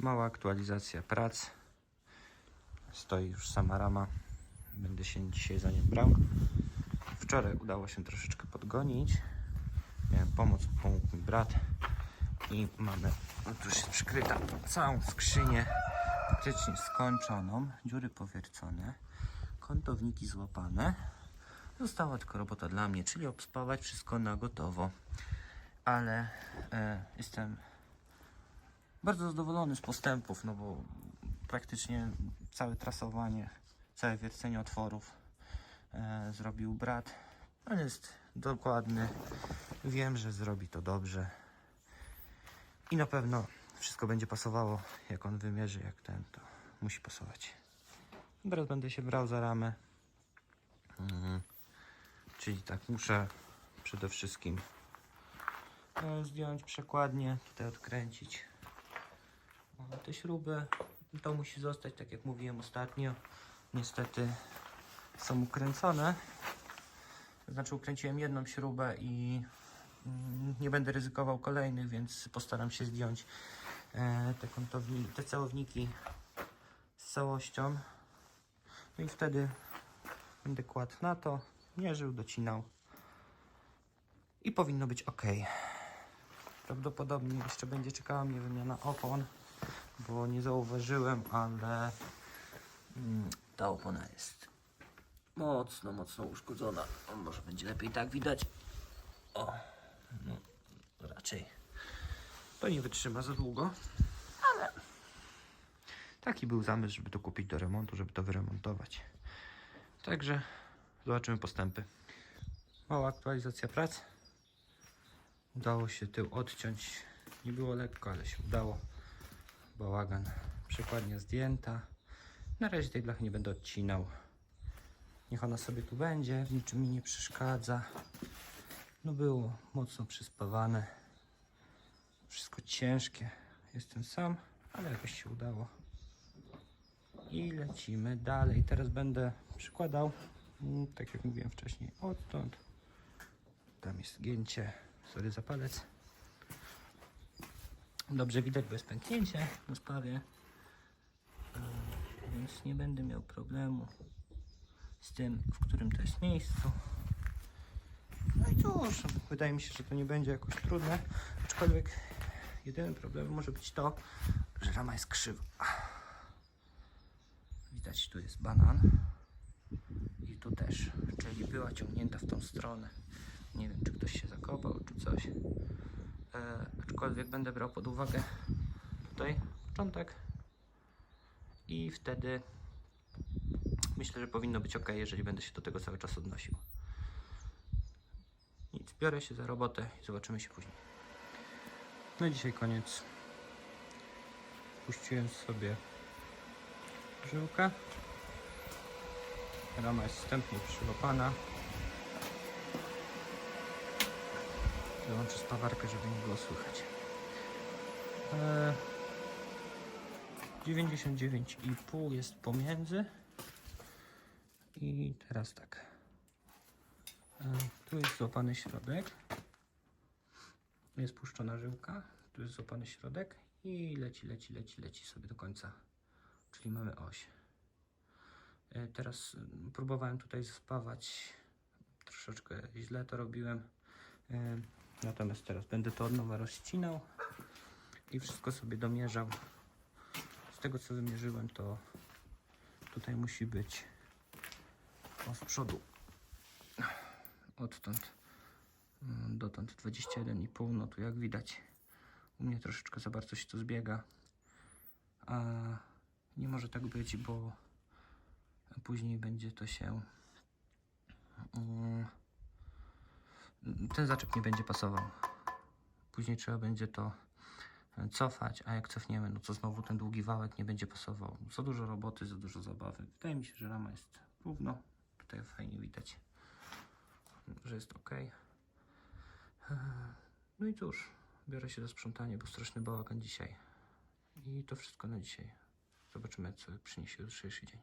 Mała aktualizacja prac. Stoi już sama rama. Będę się dzisiaj za nią brał. Wczoraj udało się troszeczkę podgonić. Miałem pomoc, pomógł mi brat. I mamy, no tu jest przykryta całą skrzynię. Praktycznie skończoną. Dziury powiercone. Kątowniki złapane. Została tylko robota dla mnie, czyli obspawać wszystko na gotowo. Ale e, jestem bardzo zadowolony z postępów, no bo praktycznie całe trasowanie, całe wiercenie otworów e, zrobił brat. On jest dokładny, wiem, że zrobi to dobrze i na pewno wszystko będzie pasowało, jak on wymierzy, jak ten, to musi pasować. Teraz będę się brał za ramę, Mhm. czyli tak muszę przede wszystkim e, zdjąć przekładnię, tutaj odkręcić te śruby. To musi zostać, tak jak mówiłem ostatnio. Niestety są ukręcone. Znaczy ukręciłem jedną śrubę i mm, nie będę ryzykował kolejnych, więc postaram się zdjąć e, te, kątowni, te całowniki z całością. No i wtedy będę kładł na to, mierzył, docinał i powinno być ok. Prawdopodobnie jeszcze będzie czekała mnie wymiana opon, bo nie zauważyłem, ale mm, ta opona jest mocno, mocno uszkodzona. O, może będzie lepiej tak widać. O, no, raczej to nie wytrzyma za długo, ale taki był zamysł, żeby to kupić do remontu, żeby to wyremontować. Także zobaczymy postępy. Mała aktualizacja prac. Udało się tył odciąć. Nie było lekko, ale się udało. Bałagan. Przekładnia zdjęta. Na razie tej blachy nie będę odcinał. Niech ona sobie tu będzie. W niczym mi nie przeszkadza. No było mocno przyspawane. Wszystko ciężkie. Jestem sam, ale jakoś się udało. I lecimy dalej. Teraz będę przykładał, mm, tak jak mówiłem wcześniej, odtąd. Tam jest gięcie. Sorry za palec. Dobrze widać, bo jest pęknięcie na spawie. E, Więc nie będę miał problemu z tym, w którym to jest miejscu. No i cóż, wydaje mi się, że to nie będzie jakoś trudne. Aczkolwiek jedynym problemem może być to, że rama jest krzywa. Widać, tu jest banan. I tu też, czyli była ciągnięta w tą stronę. Nie wiem, czy ktoś się zakopał, czy coś. E, aczkolwiek będę brał pod uwagę tutaj początek. I wtedy myślę, że powinno być ok, jeżeli będę się do tego cały czas odnosił. Nic, biorę się za robotę i zobaczymy się później. No i dzisiaj koniec. Puściłem sobie żyłkę. Rama jest wstępnie przyłapana. Wyłączę spawarkę, żeby nie było słychać. Eee, 99,5 jest pomiędzy. I teraz tak. Eee, tu jest złapany środek. Jest puszczona żyłka. Tu jest złapany środek. I leci, leci, leci, leci sobie do końca. Czyli mamy oś. E, Teraz próbowałem tutaj spawać. Troszeczkę źle to robiłem. E, Natomiast teraz będę to od nowa rozcinał i wszystko sobie domierzał. Z tego co wymierzyłem, to tutaj musi być o z przodu odtąd mm, dotąd 21,5. No tu jak widać, u mnie troszeczkę za bardzo się to zbiega. A nie może tak być, bo później będzie to się. Ten zaczep nie będzie pasował. Później trzeba będzie to cofać, a jak cofniemy, no to znowu ten długi wałek nie będzie pasował. Za dużo roboty, za dużo zabawy. Wydaje mi się, że rama jest równo. Tutaj fajnie widać, że jest ok. No i cóż, biorę się za sprzątanie, bo straszny bałagan dzisiaj. I to wszystko na dzisiaj. Zobaczymy, co przyniesie jutrzejszy dzień.